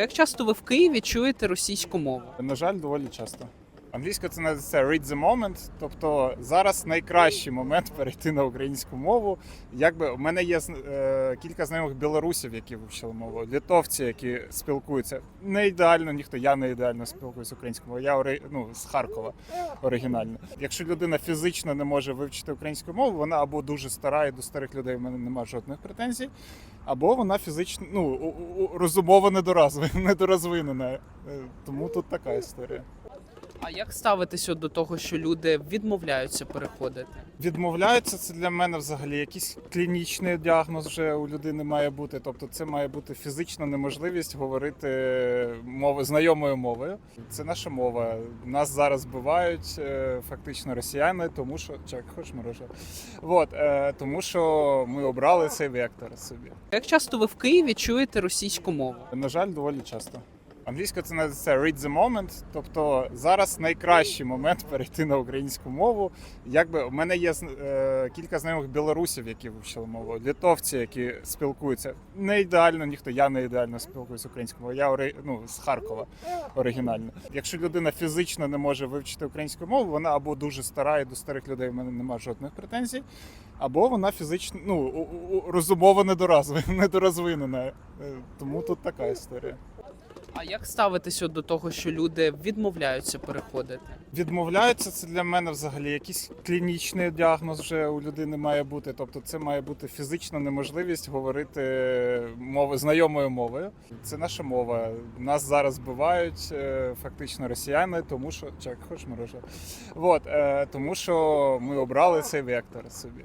Як часто ви в Києві чуєте російську мову? На жаль, доволі часто. Англійська це називається read the moment, тобто зараз найкращий момент перейти на українську мову. Якби у мене є е, кілька знайомих білорусів, які вивчили мову, литовці, які спілкуються не ідеально, ніхто я не ідеально спілкуюся українською мовою. Я ори- ну, з Харкова оригінально. Якщо людина фізично не може вивчити українську мову, вона або дуже стара, і до старих людей в мене немає жодних претензій, або вона фізично ну розумово недорозвинена. Е, Тому тут така історія. А як ставитися до того, що люди відмовляються переходити? Відмовляються це для мене взагалі якийсь клінічний діагноз вже у людини має бути. Тобто, це має бути фізична неможливість говорити мови знайомою мовою. Це наша мова. Нас зараз вбивають е, фактично росіяни, тому що чек, хочеш мороже? Вот, е, тому що ми обрали цей вектор собі. Як часто ви в Києві чуєте російську мову? На жаль, доволі часто. Англійська це називається read the moment, тобто зараз найкращий момент перейти на українську мову. Якби у мене є е, кілька знайомих білорусів, які вивчили мову, литовці, які спілкуються не ідеально, ніхто я не ідеально спілкуюся українською мовою. Я ори- ну, з Харкова оригінально. Якщо людина фізично не може вивчити українську мову, вона або дуже стара, і до старих людей в мене немає жодних претензій, або вона фізично ну розумово недорозвинена. Е, Тому тут така історія. А як ставитися до того, що люди відмовляються переходити? Відмовляються це для мене взагалі якийсь клінічний діагноз вже у людини має бути. Тобто, це має бути фізична неможливість говорити мови знайомою мовою. Це наша мова. Нас зараз вбивають е, фактично росіяни, тому що чек, хочеш мороже? Вот, е, тому що ми обрали цей вектор собі.